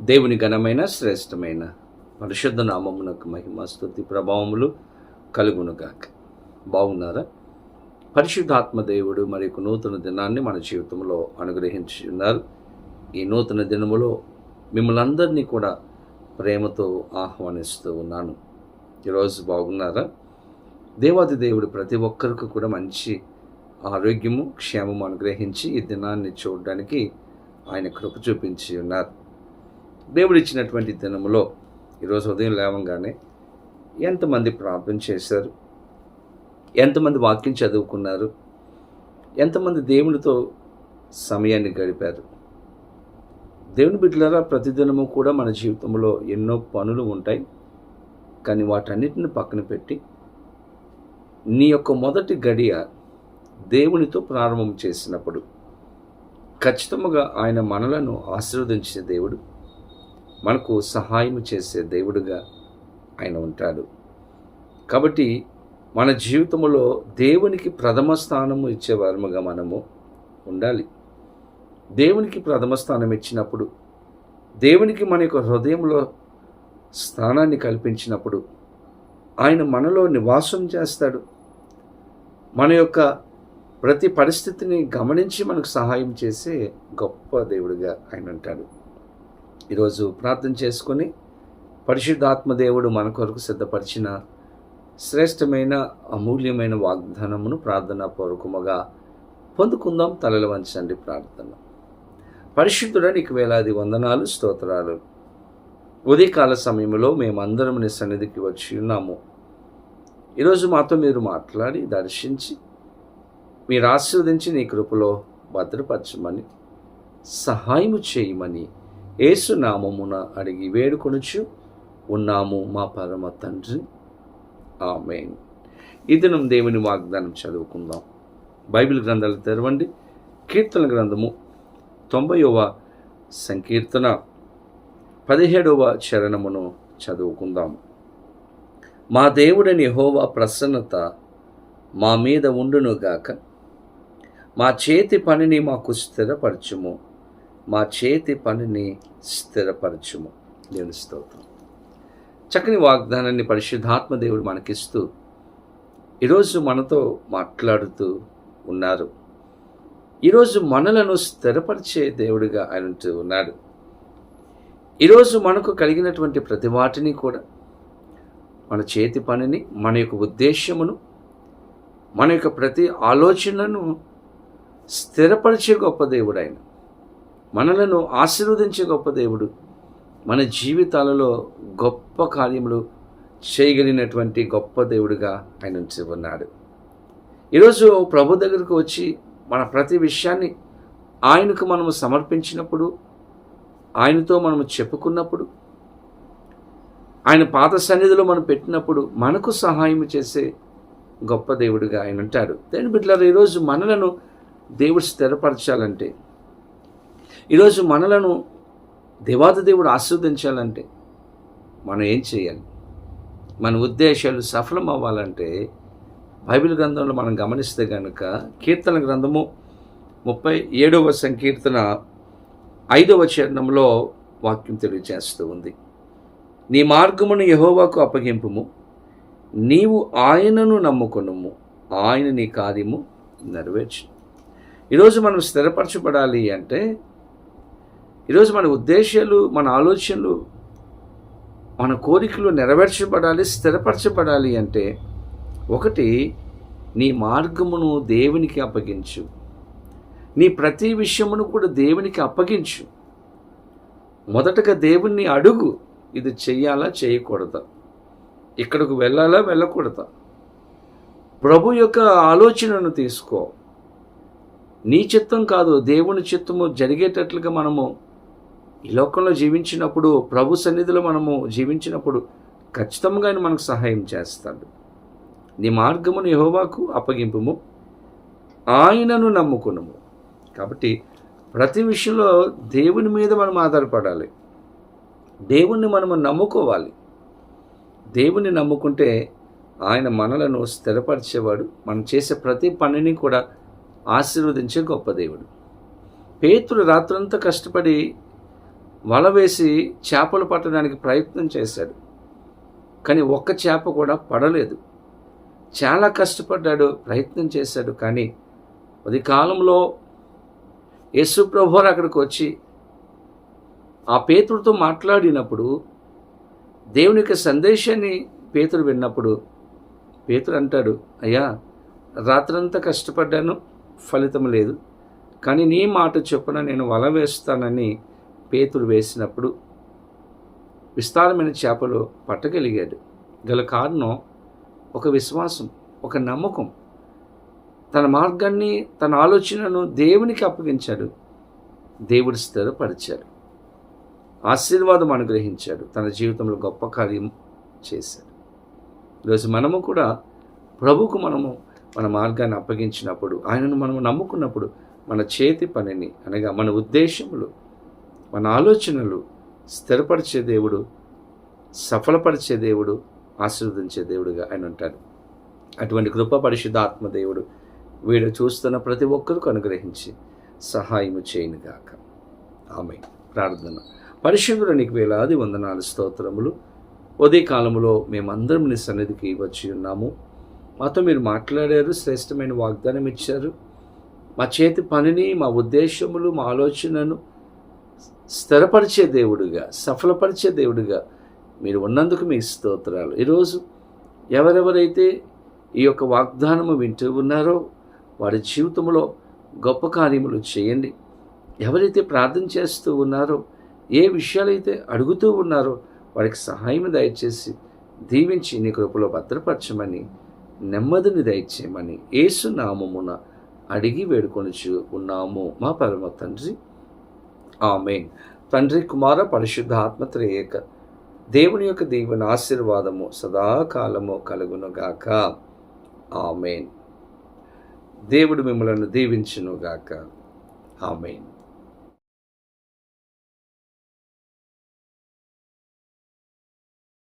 దేవుని ఘనమైన శ్రేష్టమైన పరిశుద్ధ నామమునకు మహిమ స్థుతి ప్రభావములు కలుగునుగాక. బాగున్నారా? పరిశుద్ధాత్మ దేవుడు మరి ఒక నూతన దినాన్ని మన జీవితంలో అనుగ్రహించి ఉన్నారు ఈ నూతన దినములో మిమ్మల్ని అందరినీ కూడా ప్రేమతో ఆహ్వానిస్తూ ఉన్నాను. ఈరోజు బాగున్నారా? దేవాది దేవుడు ప్రతి ఒక్కరికి కూడా మంచి ఆరోగ్యము క్షేమము అనుగ్రహించి ఈ దినాన్ని చూడడానికి ఆయన కృప చూపించి ఉన్నారు. దేవుడు ఇచ్చినటువంటి దినములో ఈరోజు ఉదయం లేవంగానే ఎంతమంది ప్రార్థన చేశారు? ఎంతమంది వాక్యం చదువుకున్నారు? ఎంతమంది దేవునితో సమయాన్ని గడిపారు? దేవుని బిడ్డలారా ప్రతిదినము కూడా మన జీవితంలో ఎన్నో పనులు ఉంటాయి. కానీ వాటన్నిటిని పక్కన పెట్టి నీ యొక్క మొదటి గడియ దేవునితో ప్రారంభం చేసినప్పుడు ఖచ్చితంగా ఆయన మనలను ఆశీర్వదించే దేవుడు మనకు సహాయం చేసే దేవుడుగా ఆయన ఉంటాడు. కాబట్టి మన జీవితంలో దేవునికి ప్రథమ స్థానము ఇచ్చేవారముగా మనము ఉండాలి. దేవునికి ప్రథమ స్థానం ఇచ్చినప్పుడు దేవునికి మన యొక్క హృదయంలో స్థానాన్ని కల్పించినప్పుడు ఆయన మనలో నివాసం చేస్తాడు. మన యొక్క ప్రతి పరిస్థితిని గమనించి మనకు సహాయం చేసే గొప్ప దేవుడిగా ఆయన అంటాడు ఈరోజు ప్రార్థన చేసుకొని పరిశుద్ధాత్మదేవుడు మన కొరకు సిద్ధపరిచిన శ్రేష్టమైన అమూల్యమైన వాగ్దానమును ప్రార్థన పూర్వకముగా పొందుకుందాం. తలలు వంచండి ప్రార్థన. పరిశుద్ధుడ నీకు వేలాది వందనాలు స్తోత్రాలు. ఉదయకాల సమయంలో మేమందరం నీ సన్నిధికి వచ్చి ఉన్నాము. ఈరోజు మాతో మీరు మాట్లాడి దర్శించి మీరు ఆశీర్వదించి నీ కృపలో భద్రపరచమని సహాయము చేయమని యేసు నామమున అడిగి వేడుకొనుచు ఉన్నాము మా పరమ తండ్రి. ఆమెన్. ఈ దినం దేవుని వాగ్దానం చదువుకుందాం. బైబిల్ గ్రంథాలు తెరవండి. కీర్తన గ్రంథము తొంభైవ సంకీర్తన పదిహేడవ చరణమును చదువుకుందాం. మా దేవుడని హోవా ప్రసన్నత మా మీద ఉండునుగాక. మా చేతి పనిని మాకు స్థిరపరచుము. మా చేతి పనిని స్థిరపరచుము. దేవుని స్తోత్రం. చక్కని వాగ్దానాన్ని పరిశుద్ధాత్మ దేవుడు మనకిస్తూ ఈరోజు మనతో మాట్లాడుతూ ఉన్నారు. ఈరోజు మనలను స్థిరపరిచే దేవుడిగా ఆయన ఉన్నాడు. ఈరోజు మనకు కలిగినటువంటి ప్రతి వాటిని కూడా మన చేతి పనిని మన యొక్క ఉద్దేశమును మన యొక్క ప్రతి ఆలోచనను స్థిరపరిచే గొప్ప దేవుడు ఆయన. మనలను ఆశీర్వదించే గొప్ప దేవుడు. మన జీవితాలలో గొప్ప కార్యములు చేయగలిగినటువంటి గొప్ప దేవుడిగా ఆయన ఉంచి ఉన్నాడు. ఈరోజు ప్రభు దగ్గరకు వచ్చి మన ప్రతి విషయాన్ని ఆయనకు మనము సమర్పించినప్పుడు ఆయనతో మనము చెప్పుకున్నప్పుడు ఆయన పాత సన్నిధిలో మనం పెట్టినప్పుడు మనకు సహాయం చేసే గొప్ప దేవుడిగా ఆయన ఉంటాడు. దేని బిడ్డలారు ఈరోజు మనలను దేవుడు స్థిరపరచాలంటే ఈరోజు మనలను దేవాది దేవుడు ఆస్వాదించాలంటే మనం ఏం చేయాలి? మన ఉద్దేశాలు సఫలం అవ్వాలంటే బైబిల్ గ్రంథంలో మనం గమనిస్తే కనుక కీర్తన గ్రంథము ముప్పై ఏడవ సంకీర్తన ఐదవ చరణంలో వాక్యం తెలియజేస్తూ ఉంది. నీ మార్గమును యహోవాకు అప్పగింపుము. నీవు ఆయనను నమ్ముకునుము. ఆయన నీ కార్యము నెరవేర్చు ఈరోజు మనం స్థిరపరచబడాలి అంటే ఈరోజు మన ఉద్దేశాలు మన ఆలోచనలు మన కోరికలు నెరవేర్చబడాలి స్థిరపరచబడాలి అంటే ఒకటి నీ మార్గమును దేవునికి అప్పగించు. నీ ప్రతి విషయమును కూడా దేవునికి అప్పగించు. మొదటగా దేవుణ్ణి అడుగు ఇది చెయ్యాలా చేయకూడదా? ఇక్కడకు వెళ్ళాలా వెళ్ళకూడదా? ప్రభు యొక్క ఆలోచనను తీసుకో. నీ చిత్తం కాదు దేవుని చిత్తము జరిగేటట్లుగా మనము ఈ లోకంలో జీవించినప్పుడు ప్రభు సన్నిధిలో మనము జీవించినప్పుడు ఖచ్చితంగా ఆయన మనకు సహాయం చేస్తాడు. నీ మార్గమును యహోవాకు అప్పగింపుము. ఆయనను నమ్ముకునము. కాబట్టి ప్రతి విషయంలో దేవుని మీద మనం ఆధారపడాలి. దేవుణ్ణి మనము నమ్ముకోవాలి. దేవుణ్ణి నమ్ముకుంటే ఆయన మనలను స్థిరపరిచేవాడు. మనం చేసే ప్రతి పనిని కూడా ఆశీర్వదించే గొప్ప దేవుడు. పేతుడు రాత్రంతా కష్టపడి వల వేసి చేపలు పట్టడానికి ప్రయత్నం చేశాడు. కానీ ఒక్క చేప కూడా పడలేదు. చాలా కష్టపడ్డాడు ప్రయత్నం చేశాడు. కానీ అది కాలంలో యేసుప్రభువారు అక్కడికి వచ్చి ఆ పేతుడితో మాట్లాడినప్పుడు దేవుని యొక్క సందేశాన్ని పేతుడు విన్నప్పుడు పేతుడు అంటాడు అయ్యా రాత్రంతా కష్టపడ్డాను ఫలితం లేదు. కానీ నీ మాట చొప్పున నేను వల వేస్తానని పేతులు వేసినప్పుడు విస్తారమైన చేపలు పట్టగలిగాడు. గల కారణం ఒక విశ్వాసం ఒక నమ్మకం. తన మార్గాన్ని తన ఆలోచనను దేవునికి అప్పగించాడు. దేవుడు స్థిరపరిచాడు. ఆశీర్వాదం అనుగ్రహించాడు. తన జీవితంలో గొప్ప కార్యం చేశాడు. ఈరోజు మనము కూడా ప్రభుకు మనము మన మార్గాన్ని అప్పగించినప్పుడు ఆయనను మనము నమ్ముకున్నప్పుడు మన చేతి పనిని అనగా మన ఉద్దేశములు మన ఆలోచనలు స్థిరపరిచే దేవుడు సఫలపరిచే దేవుడు ఆశీర్వదించే దేవుడుగా ఆయన ఉంటాడు. అటువంటి కృప పరిశుద్ధాత్మ దేవుడు వీడు చూస్తున్న ప్రతి ఒక్కరికి అనుగ్రహించి సహాయము చేయనుగాక ఆమె ప్రార్థన. పరిశుద్ధుడు నీకు వేలాది వందనాలు స్తోత్రములు. ఉదయ కాలంలో మేమందరం నీ సన్నిధికి వచ్చి ఉన్నాము. మాతో మీరు మాట్లాడారు శ్రేష్టమైన వాగ్దానం ఇచ్చారు. మా చేతి పనిని మా ఉద్దేశములు మా ఆలోచనను స్థిరపరిచే దేవుడుగా సఫలపరిచే దేవుడుగా మీరు ఉన్నందుకు మీ స్తోత్రాలు. ఈరోజు ఎవరెవరైతే ఈ యొక్క వాగ్దానము వింటూ ఉన్నారో వారి జీవితంలో గొప్ప కార్యములు చేయండి. ఎవరైతే ప్రార్థన చేస్తూ ఉన్నారో ఏ విషయాలైతే అడుగుతూ ఉన్నారో వారికి సహాయం దయచేసి దీవించి నీ కృపలో భద్రపరచమని నెమ్మదిని దయచేయమని ఏసు నామమున అడిగి వేడుకొనిచు ఉన్నాము. మా పరమ తండ్రి ఆమెన్. తండ్రి కుమార పరిశుద్ధ ఆత్మత్రేయక దేవుని యొక్క దీవెన ఆశీర్వాదము సదాకాలము కలుగునుగాక ఆమెన్. దేవుడు మిమ్మలను దీవించునుగాక ఆమెన్.